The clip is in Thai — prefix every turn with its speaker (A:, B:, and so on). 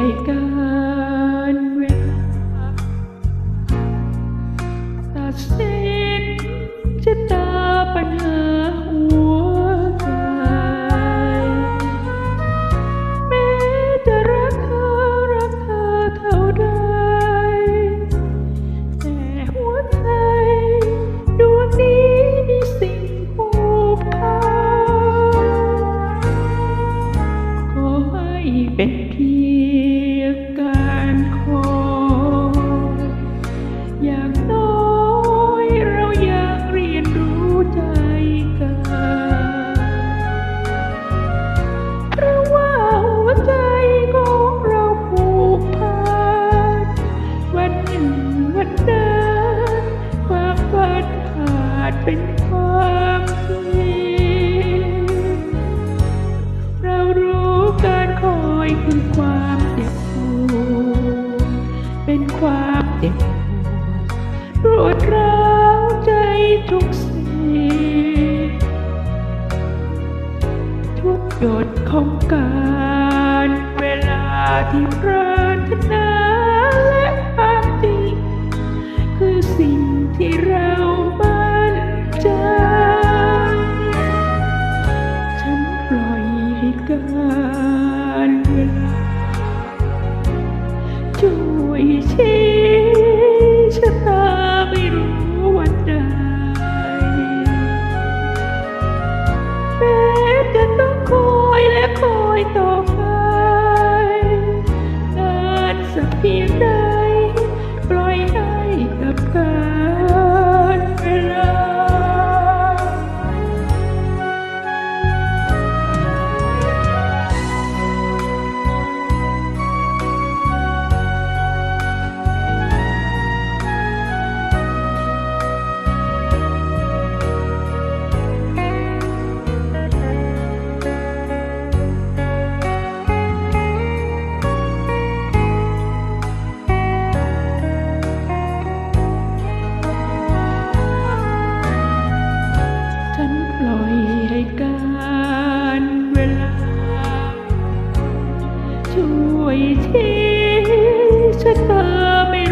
A: ให้การเวลาตัดสินชะตาปัญหาหัวใจแม้จะรักเธอรักเธอเท่าใดแต่หัวใจดวงนี้มีสิ่งผูกพันขอให้เป็นเพีย เป็นความจริงเรารู้การคอยคือความเจ็บปวดเป็นความเจ็บปวดรวดร้าวใจทุกสิ่งทุกหยดของการเวลาที่ปรารถนา ช่วยชี้ชะตาไม่รู้วันใดแม้จะต้องคอยและคอยต่อ ช่วยชี้ชะตาไม่